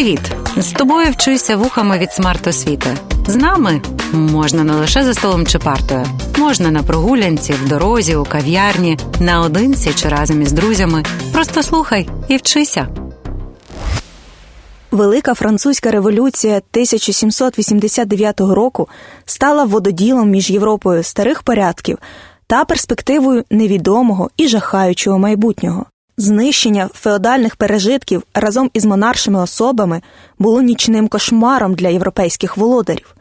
Привіт! З тобою вчуся вухами від смарт-освіти. З нами можна не лише за столом чи партою, можна на прогулянці, в дорозі, у кав'ярні, наодинці чи разом із друзями. Просто слухай і вчися. Велика французька революція 1789 року стала вододілом між Європою старих порядків та перспективою невідомого і жахаючого майбутнього. Знищення феодальних пережитків разом із монаршими особами було нічним кошмаром для європейських володарів.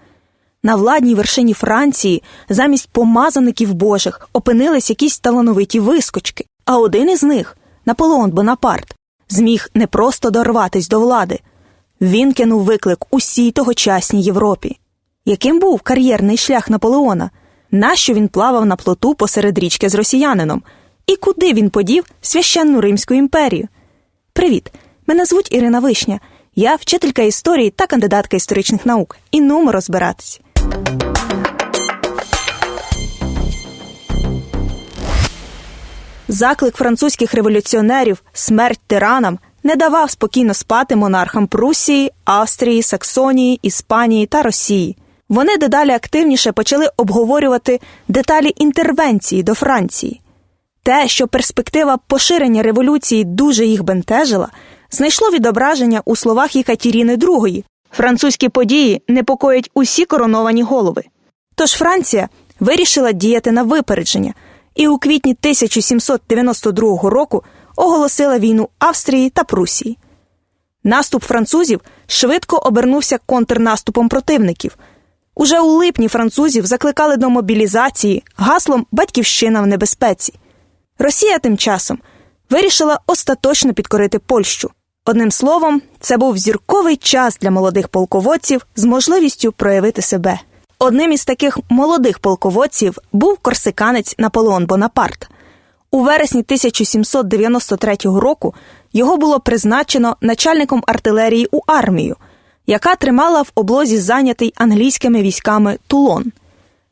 На владній вершині Франції замість помазаників божих опинились якісь талановиті вискочки, а один із них, Наполеон Бонапарт, зміг не просто дорватись до влади. Він кинув виклик усій тогочасній Європі. Яким був кар'єрний шлях Наполеона? Нащо він плавав на плоту посеред річки з росіянином? І куди він подів священну Римську імперію? Привіт! Мене звуть Ірина Вишня. Я вчителька історії та кандидатка історичних наук. І нумо розбиратись. Заклик французьких революціонерів смерть тиранам не давав спокійно спати монархам Прусії, Австрії, Саксонії, Іспанії та Росії. Вони дедалі активніше почали обговорювати деталі інтервенції до Франції. Те, що перспектива поширення революції дуже їх бентежила, знайшло відображення у словах Єкатеріни II. Французькі події непокоять усі короновані голови. Тож Франція вирішила діяти на випередження і у квітні 1792 року оголосила війну Австрії та Прусії. Наступ французів швидко обернувся контрнаступом противників. Уже у липні французів закликали до мобілізації гаслом Батьківщина в небезпеці. Росія тим часом вирішила остаточно підкорити Польщу. Одним словом, це був зірковий час для молодих полководців з можливістю проявити себе. Одним із таких молодих полководців був корсиканець Наполеон Бонапарт. У вересні 1793 року його було призначено начальником артилерії у армію, яка тримала в облозі зайнятий англійськими військами Тулон.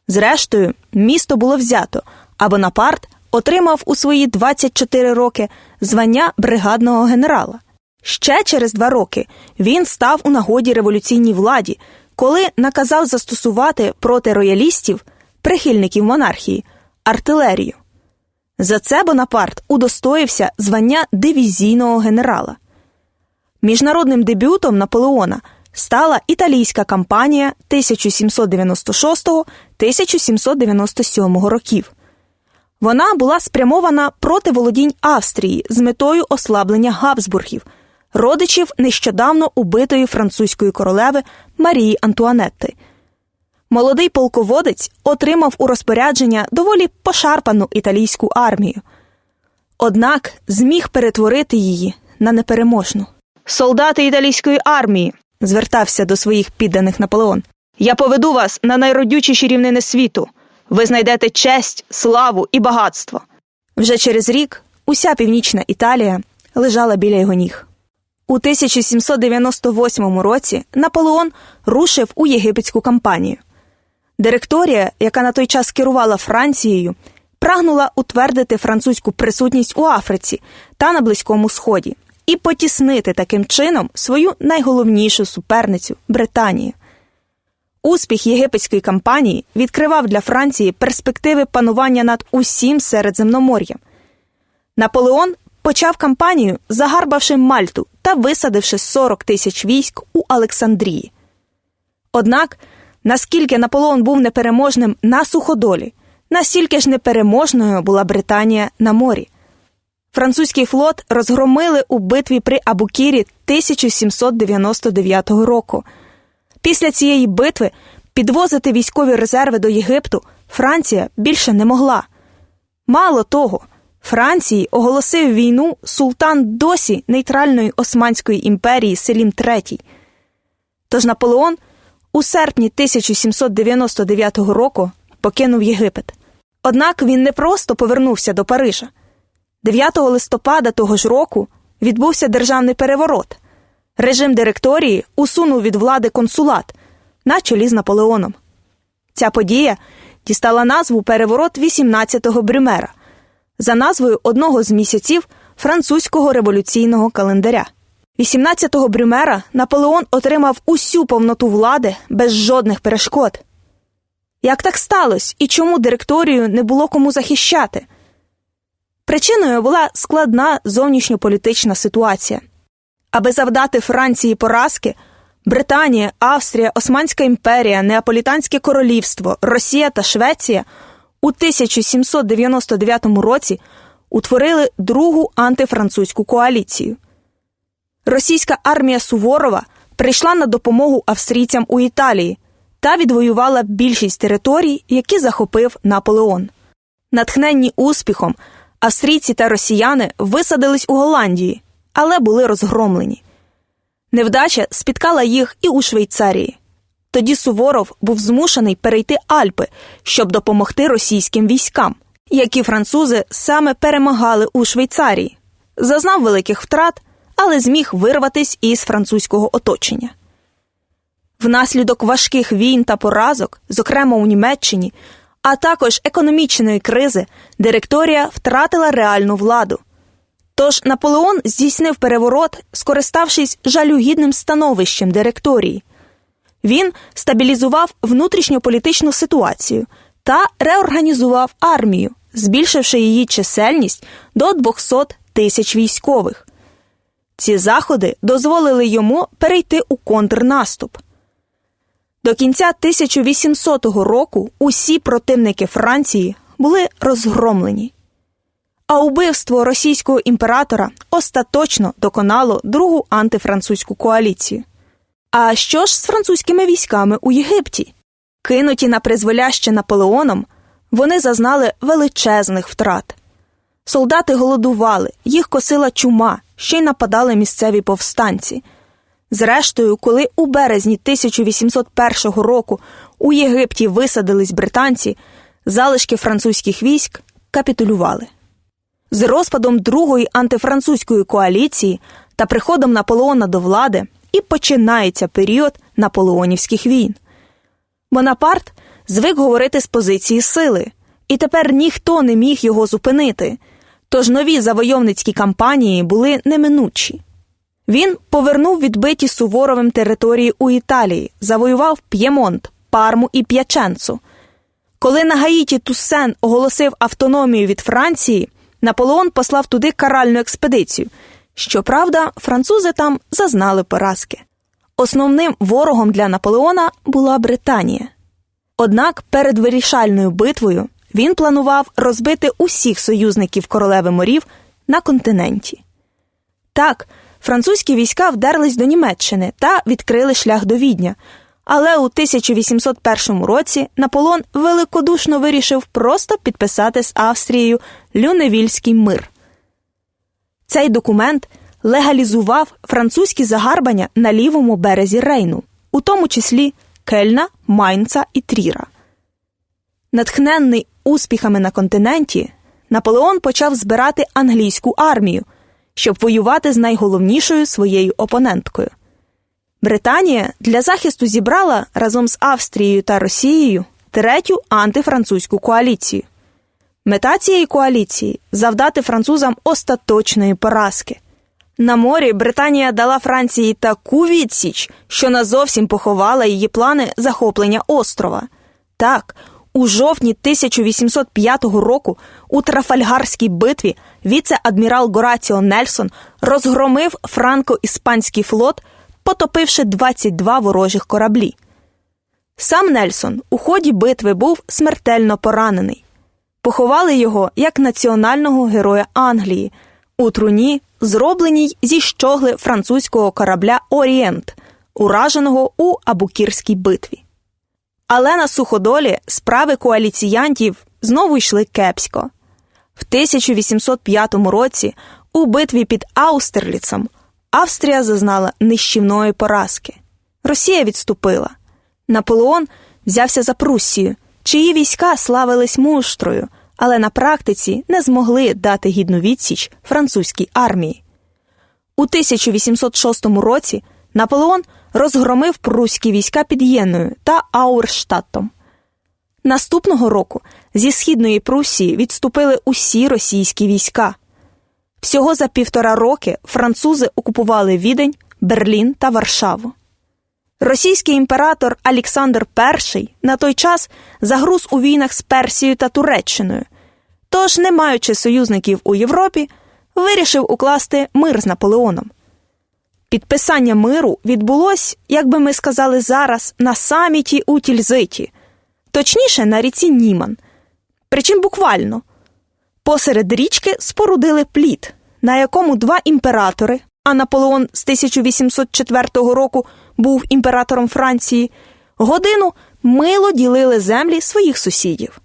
Зрештою, місто було взято, а Бонапарт отримав у свої 24 роки звання бригадного генерала. Ще через два роки він став у нагоді революційній владі, коли наказав застосувати проти роялістів, прихильників монархії, артилерію. За це Бонапарт удостоївся звання дивізійного генерала. Міжнародним дебютом Наполеона стала італійська кампанія 1796-1797 років. Вона була спрямована проти володінь Австрії з метою ослаблення Габсбургів, родичів нещодавно убитої французької королеви Марії Антуанетти. Молодий полководець отримав у розпорядження доволі пошарпану італійську армію. Однак зміг перетворити її на непереможну. Солдати італійської армії, звертався до своїх підданих Наполеон. Я поведу вас на найродючіші рівнини світу. Ви знайдете честь, славу і багатство. Вже через рік уся північна Італія лежала біля його ніг. У 1798 році Наполеон рушив у єгипетську кампанію. Директорія, яка на той час керувала Францією, прагнула утвердити французьку присутність у Африці та на Близькому Сході і потіснити таким чином свою найголовнішу суперницю Британію. Успіх єгипетської кампанії відкривав для Франції перспективи панування над усім Середземномор'ям. Наполеон почав кампанію, загарбавши Мальту та висадивши 40 тисяч військ у Олександрії. Однак, наскільки Наполеон був непереможним на суходолі, настільки ж непереможною була Британія на морі. Французький флот розгромили у битві при Абукірі 1799 року. Після цієї битви підвозити військові резерви до Єгипту Франція більше не могла. Мало того, Франції оголосив війну султан досі нейтральної Османської імперії Селім III. Тож Наполеон у серпні 1799 року покинув Єгипет. Однак він не просто повернувся до Парижа. 9 листопада того ж року відбувся державний переворот. Режим директорії усунув від влади консулат на чолі з Наполеоном. Ця подія дістала назву переворот 18-го Брюмера за назвою одного з місяців французького революційного календаря. 18-го Брюмера Наполеон отримав усю повноту влади без жодних перешкод. Як так сталося і чому директорію не було кому захищати? Причиною була складна зовнішньополітична ситуація. Аби завдати Франції поразки, Британія, Австрія, Османська імперія, Неаполітанське королівство, Росія та Швеція у 1799 році утворили другу антифранцузьку коаліцію. Російська армія Суворова прийшла на допомогу австрійцям у Італії та відвоювала більшість територій, які захопив Наполеон. Натхненні успіхом, австрійці та росіяни висадились у Голландії, але були розгромлені. Невдача спіткала їх і у Швейцарії. Тоді Суворов був змушений перейти Альпи, щоб допомогти російським військам, які французи саме перемагали у Швейцарії. Зазнав великих втрат, але зміг вирватись із французького оточення. Внаслідок важких війн та поразок, зокрема у Німеччині, а також економічної кризи, директорія втратила реальну владу. Тож Наполеон здійснив переворот, скориставшись жалюгідним становищем директорії. Він стабілізував внутрішньополітичну ситуацію та реорганізував армію, збільшивши її чисельність до 200 тисяч військових. Ці заходи дозволили йому перейти у контрнаступ. До кінця 1800 року усі противники Франції були розгромлені. А убивство російського імператора остаточно доконало другу антифранцузьку коаліцію. А що ж з французькими військами у Єгипті? Кинуті на призволяще Наполеоном, вони зазнали величезних втрат. Солдати голодували, їх косила чума, ще й нападали місцеві повстанці. Зрештою, коли у березні 1801 року у Єгипті висадились британці, залишки французьких військ капітулювали. З розпадом другої антифранцузької коаліції та приходом Наполеона до влади і починається період наполеонівських війн. Бонапарт звик говорити з позиції сили, і тепер ніхто не міг його зупинити. Тож нові завойовницькі кампанії були неминучі. Він повернув відбиті Суворовим території у Італії, завоював П'ємонт, Парму і П'яченцу. Коли на Гаїті Туссен оголосив автономію від Франції, Наполеон послав туди каральну експедицію. Щоправда, французи там зазнали поразки. Основним ворогом для Наполеона була Британія. Однак перед вирішальною битвою він планував розбити усіх союзників королеви морів на континенті. Так, французькі війська вдерлись до Німеччини та відкрили шлях до Відня. Але у 1801 році Наполеон великодушно вирішив просто підписати з Австрією Люневільський мир. Цей документ легалізував французькі загарбання на лівому березі Рейну, у тому числі Кельна, Майнца і Тріра. Натхненний успіхами на континенті, Наполеон почав збирати англійську армію, щоб воювати з найголовнішою своєю опоненткою. Британія для захисту зібрала разом з Австрією та Росією третю антифранцузьку коаліцію. Мета цієї коаліції завдати французам остаточної поразки. На морі Британія дала Франції таку відсіч, що назовсім поховала її плани захоплення острова. Так, у жовтні 1805 року у Трафальгарській битві віце-адмірал Гораціо Нельсон розгромив франко-іспанський флот, потопивши 22 ворожих кораблі. Сам Нельсон у ході битви був смертельно поранений. Поховали його як національного героя Англії у труні, зробленій зі щогли французького корабля Орієнт, ураженого у Абукірській битві. Але на суходолі справи коаліціянтів знову йшли кепсько. В 1805 році у битві під Аустерліцем Австрія зазнала нищівної поразки. Росія відступила. Наполеон взявся за Пруссію, чиї війська славились муштрою, але на практиці не змогли дати гідну відсіч французькій армії. У 1806 році Наполеон розгромив прусські війська під Єною та Аурштатом. Наступного року зі східної Пруссії відступили усі російські війська. Всього за півтора роки французи окупували Відень, Берлін та Варшаву. Російський імператор Олександр І на той час загруз у війнах з Персією та Туреччиною, тож, не маючи союзників у Європі, вирішив укласти мир з Наполеоном. Підписання миру відбулось, як би ми сказали зараз, на саміті у Тільзиті, точніше на ріці Німан. Причим буквально посеред річки спорудили плід, на якому два імператори, а Наполеон з 1804 року був імператором Франції, годину мило ділили землі своїх сусідів.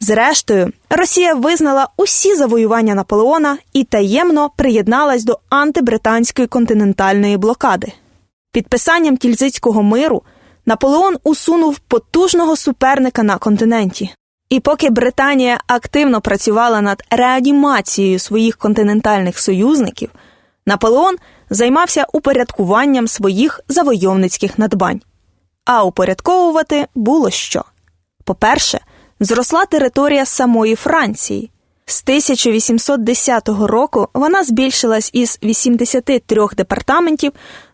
Зрештою, Росія визнала усі завоювання Наполеона і таємно приєдналась до антибританської континентальної блокади. Підписанням тільзицького миру Наполеон усунув потужного суперника на континенті. І поки Британія активно працювала над реанімацією своїх континентальних союзників, Наполеон займався упорядкуванням своїх завойовницьких надбань. А упорядковувати було що. По-перше, зросла територія самої Франції. З 1810 року вона збільшилась із 83 департаментів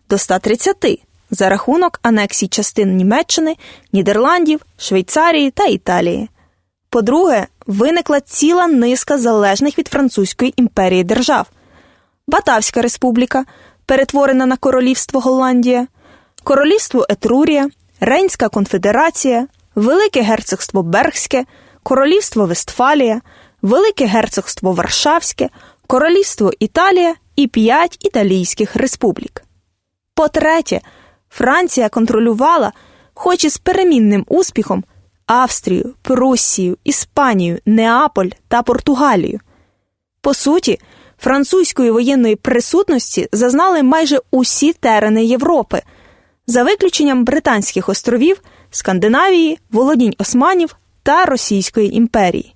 до 130 за рахунок анексій частин Німеччини, Нідерландів, Швейцарії та Італії. По-друге, виникла ціла низка залежних від Французької імперії держав: Батавська республіка, перетворена на Королівство Голландія, Королівство Етрурія, Рейнська конфедерація, Велике герцогство Бергське, Королівство Вестфалія, Велике герцогство Варшавське, Королівство Італія і п'ять італійських республік. По-третє, Франція контролювала, хоч і з перемінним успіхом, Австрію, Пруссію, Іспанію, Неаполь та Португалію. По суті, французької воєнної присутності зазнали майже усі терени Європи, за виключенням Британських островів, Скандинавії, володінь Османів та Російської імперії.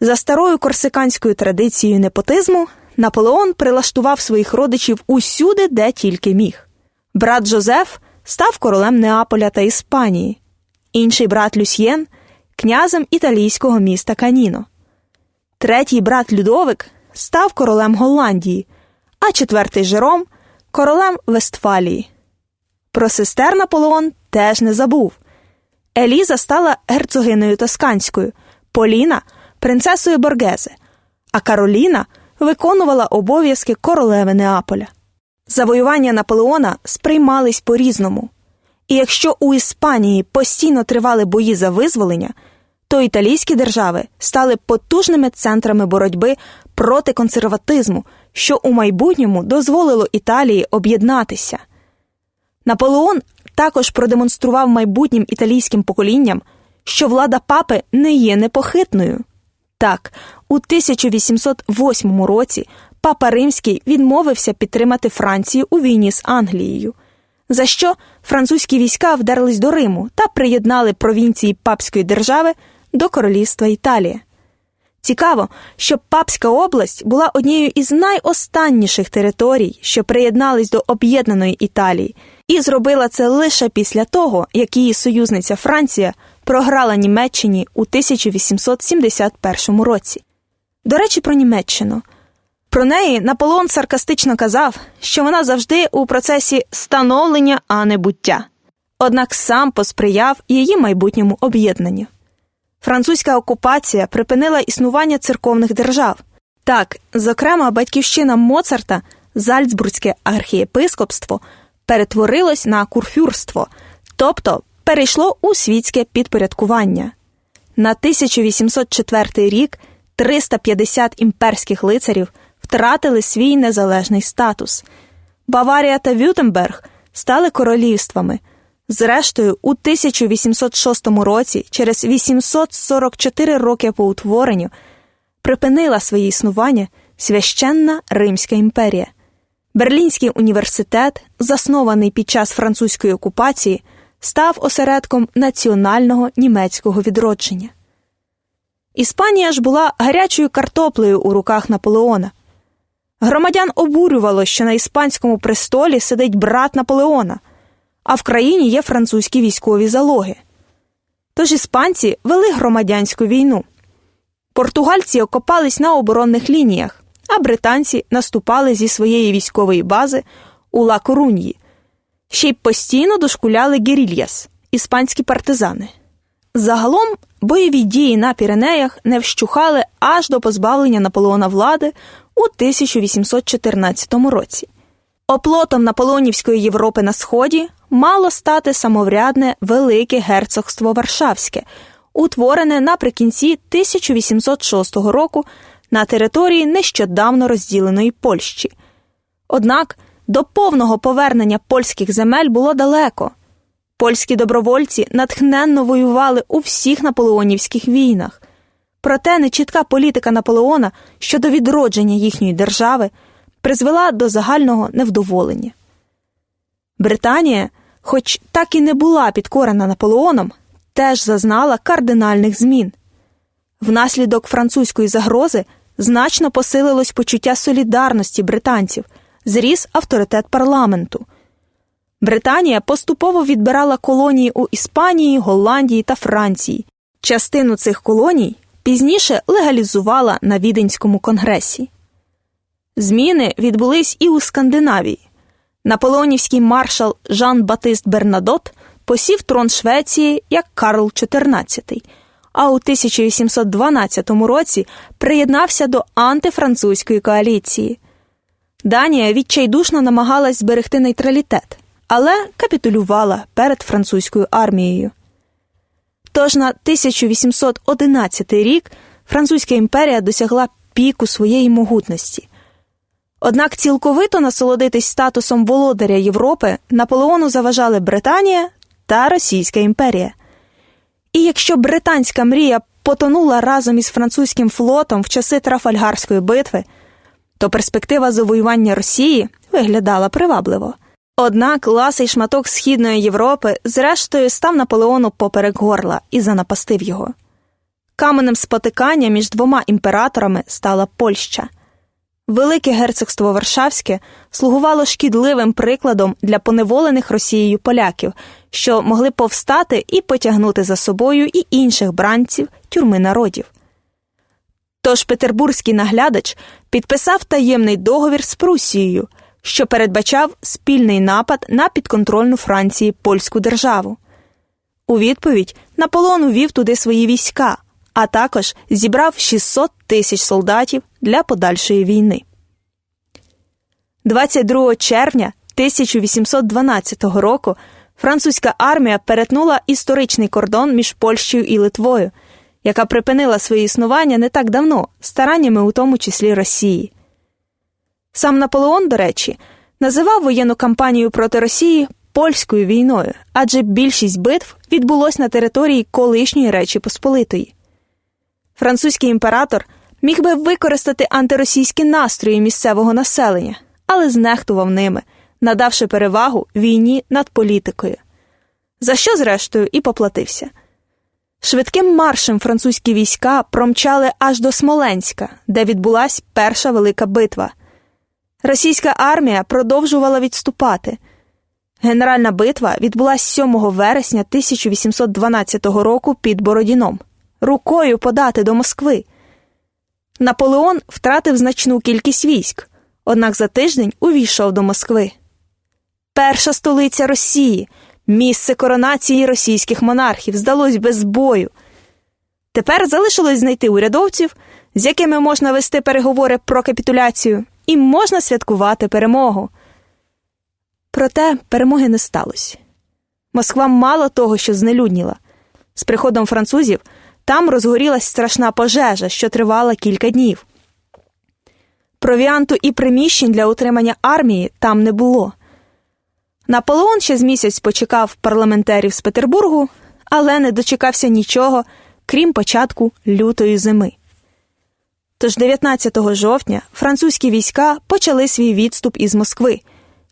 За старою корсиканською традицією непотизму Наполеон прилаштував своїх родичів усюди, де тільки міг. Брат Жозеф став королем Неаполя та Іспанії, інший брат Люсьєн князем італійського міста Каніно. Третій брат Людовик став королем Голландії, а четвертий Жером королем Вестфалії. Про сестер Наполеон теж не забув. Еліза стала герцогинею Тосканською, Поліна принцесою Боргезе, а Кароліна виконувала обов'язки королеви Неаполя. Завоювання Наполеона сприймались по різному. І якщо у Іспанії постійно тривали бої за визволення, то італійські держави стали потужними центрами боротьби проти консерватизму, що у майбутньому дозволило Італії об'єднатися. Наполеон також продемонстрував майбутнім італійським поколінням, що влада папи не є непохитною. Так, у 1808 році папа Римський відмовився підтримати Францію у війні з Англією, за що французькі війська вдерлись до Риму та приєднали провінції Папської держави до Королівства Італія. Цікаво, що Папська область була однією із найостанніших територій, що приєднались до об'єднаної Італії, і зробила це лише після того, як її союзниця Франція програла Німеччині у 1871 році. До речі, про Німеччину. Про неї Наполеон саркастично казав, що вона завжди у процесі становлення, а не буття. Однак сам посприяв її майбутньому об'єднанню. Французька окупація припинила існування церковних держав. Так, зокрема, батьківщина Моцарта, Зальцбурзьке архієпископство, перетворилось на курфюрство, тобто перейшло у світське підпорядкування. На 1804 рік 350 імперських лицарів втратили свій незалежний статус. Баварія та Вютемберг стали королівствами. Зрештою, у 1806 році, через 844 роки по утворенню, припинила своє існування священна Римська імперія. Берлінський університет, заснований під час французької окупації, став осередком національного німецького відродження. Іспанія ж була гарячою картоплею у руках Наполеона. Громадян обурювало, що на іспанському престолі сидить брат Наполеона, а в країні є французькі військові залоги. Тож іспанці вели громадянську війну. Португальці окопались на оборонних лініях, а британці наступали зі своєї військової бази у Ла Коруньї. Ще й постійно дошкуляли герільяс іспанські партизани. Загалом бойові дії на Піренеях не вщухали аж до позбавлення Наполеона влади у 1814 році. Оплотом Наполеонівської Європи на Сході мало стати самоврядне Велике Герцогство Варшавське, утворене наприкінці 1806 року на території нещодавно розділеної Польщі. Однак до повного повернення польських земель було далеко. Польські добровольці натхненно воювали у всіх наполеонівських війнах. Проте нечітка політика Наполеона щодо відродження їхньої держави призвела до загального невдоволення. Британія, хоч так і не була підкорена Наполеоном, теж зазнала кардинальних змін. Внаслідок французької загрози значно посилилось почуття солідарності британців, зріс авторитет парламенту. Британія поступово відбирала колонії у Іспанії, Голландії та Франції. Частину цих колоній пізніше легалізувала на Віденському конгресі. Зміни відбулись і у Скандинавії. Наполеонівський маршал Жан Батист Бернадот посів трон Швеції як Карл XIV, а у 1812 році приєднався до антифранцузької коаліції. Данія відчайдушно намагалась зберегти нейтралітет, але капітулювала перед французькою армією. Тож на 1811 рік Французька імперія досягла піку своєї могутності. Однак цілковито насолодитись статусом володаря Європи Наполеону заважали Британія та Російська імперія. І якщо британська мрія потонула разом із французьким флотом в часи Трафальгарської битви, то перспектива завоювання Росії виглядала привабливо. Однак ласий шматок Східної Європи, зрештою, став Наполеону поперек горла і занапастив його. Каменем спотикання між двома імператорами стала Польща. Велике герцогство Варшавське слугувало шкідливим прикладом для поневолених Росією поляків, що могли повстати і потягнути за собою і інших бранців тюрми народів. Тож петербурзький наглядач підписав таємний договір з Прусією, що передбачав спільний напад на підконтрольну Франції польську державу. У відповідь Наполеон увів туди свої війська, а також зібрав 600 тисяч солдатів для подальшої війни. 22 червня 1812 року французька армія перетнула історичний кордон між Польщею і Литвою, яка припинила своє існування не так давно, стараннями у тому числі Росії. Сам Наполеон, до речі, називав воєнну кампанію проти Росії польською війною, адже більшість битв відбулось на території колишньої Речі Посполитої. Французький імператор міг би використати антиросійські настрої місцевого населення, але знехтував ними, надавши перевагу війні над політикою. За що, зрештою, і поплатився. Швидким маршем французькі війська промчали аж до Смоленська, де відбулась перша велика битва. Російська армія продовжувала відступати. Генеральна битва відбулась 7 вересня 1812 року під Бородіном. Рукою подати до Москви. Наполеон втратив значну кількість військ, однак за тиждень увійшов до Москви. Перша столиця Росії, місце коронації російських монархів, здалось без бою. Тепер залишилось знайти урядовців, з якими можна вести переговори про капітуляцію, і можна святкувати перемогу. Проте перемоги не сталося. Москва мало того, що знелюдніла. З приходом французів там розгорілась страшна пожежа, що тривала кілька днів. Провіанту і приміщень для утримання армії там не було. Наполеон ще з місяць почекав парламентерів з Петербургу, але не дочекався нічого, крім початку лютої зими. Тож 19 жовтня французькі війська почали свій відступ із Москви,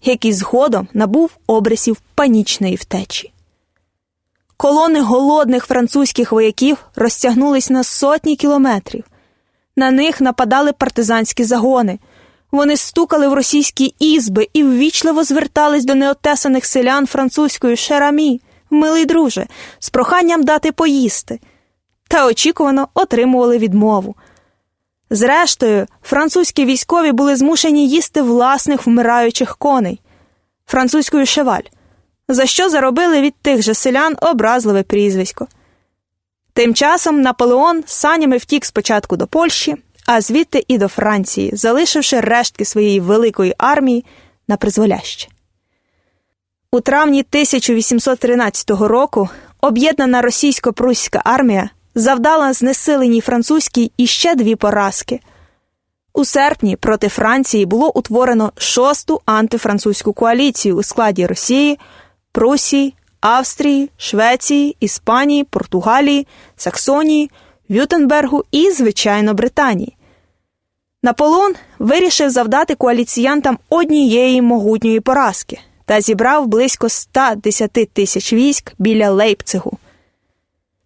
який згодом набув обрисів панічної втечі. Колони голодних французьких вояків розтягнулись на сотні кілометрів. На них нападали партизанські загони. Вони стукали в російські ізби і ввічливо звертались до неотесаних селян французькою шерамі, милий друже, з проханням дати поїсти. Та очікувано отримували відмову. Зрештою, французькі військові були змушені їсти власних вмираючих коней французькою шеваль, за що заробили від тих же селян образливе прізвисько. Тим часом Наполеон санями втік спочатку до Польщі, а звідти і до Франції, залишивши рештки своєї великої армії на призволяще. У травні 1813 року об'єднана російсько-пруська армія завдала знесиленій французькій іще дві поразки. У серпні проти Франції було утворено шосту антифранцузьку коаліцію у складі Росії, Прусії, Австрії, Швеції, Іспанії, Португалії, Саксонії, Вютенбергу і, звичайно, Британії. Наполеон вирішив завдати коаліціянтам однієї могутньої поразки та зібрав близько 110 тисяч військ біля Лейпцигу.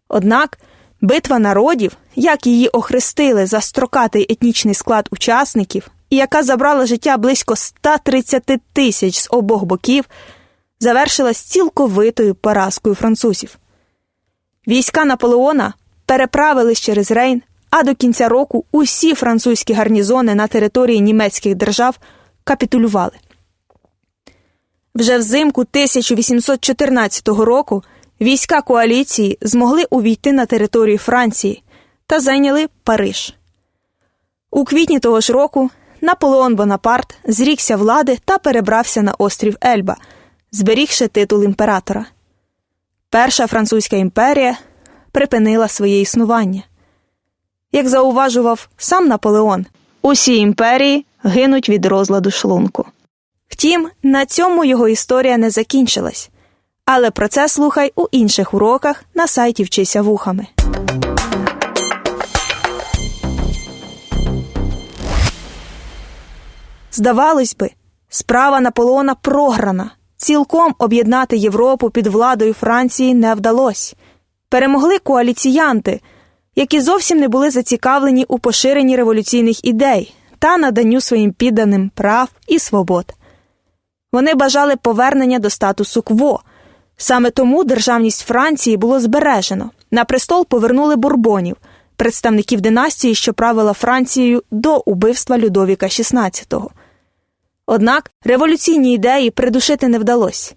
Однак битва народів, як її охрестили за строкатий етнічний склад учасників, і яка забрала життя близько 130 тисяч з обох боків, завершилась цілковитою поразкою французів. Війська Наполеона переправились через Рейн, а до кінця року усі французькі гарнізони на території німецьких держав капітулювали. Вже взимку 1814 року війська коаліції змогли увійти на територію Франції та зайняли Париж. У квітні того ж року Наполеон Бонапарт зрікся влади та перебрався на острів Ельба, зберігши титул імператора. Перша французька імперія припинила своє існування. Як зауважував сам Наполеон, усі імперії гинуть від розладу шлунку. Втім, на цьому його історія не закінчилась. Але про це слухай у інших уроках на сайті Вчися вухами. Здавалось би, справа Наполеона програна. Цілком об'єднати Європу під владою Франції не вдалося. Перемогли коаліціянти, які зовсім не були зацікавлені у поширенні революційних ідей та наданню своїм підданим прав і свобод. Вони бажали повернення до статусу кво. Саме тому державність Франції було збережено. На престол повернули бурбонів, представників династії, що правила Францією до убивства Людовіка XVI. Однак революційні ідеї придушити не вдалося.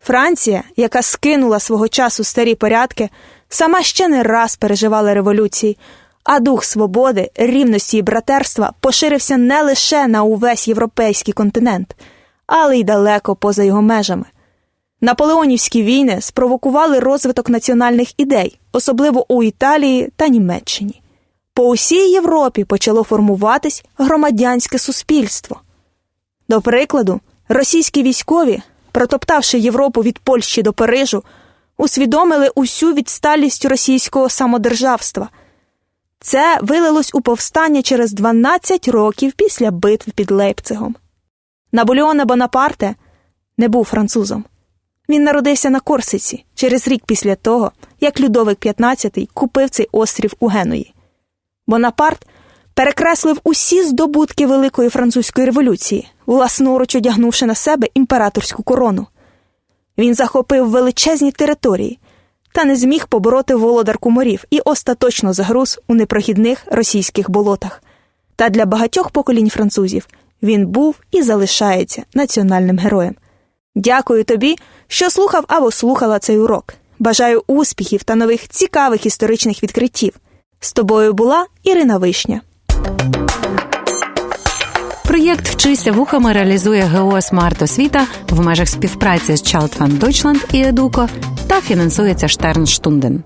Франція, яка скинула свого часу старі порядки, сама ще не раз переживала революції, а дух свободи, рівності і братерства поширився не лише на увесь європейський континент, але й далеко поза його межами. Наполеонівські війни спровокували розвиток національних ідей, особливо у Італії та Німеччині. По усій Європі почало формуватись громадянське суспільство. До прикладу, російські військові, протоптавши Європу від Польщі до Парижу, усвідомили усю відсталість російського самодержавства. Це вилилось у повстання через 12 років після битв під Лейпцигом. Набулеона Бонапарте не був французом. Він народився на Корсиці через рік після того, як Людовик XV купив цей острів у Генуї. Бонапарт перекреслив усі здобутки Великої французької революції, власноруч одягнувши на себе імператорську корону. Він захопив величезні території та не зміг побороти володарку морів і остаточно загруз у непрохідних російських болотах. Та для багатьох поколінь французів він був і залишається національним героєм. Дякую тобі, що слухав або слухала цей урок. Бажаю успіхів та нових цікавих історичних відкриттів. З тобою була Ірина Вишня. Проєкт Вчися вухами реалізує ГО «Смарт Освіта в межах співпраці з Child Fund Deutschland і Едуко та фінансується Штернштунден.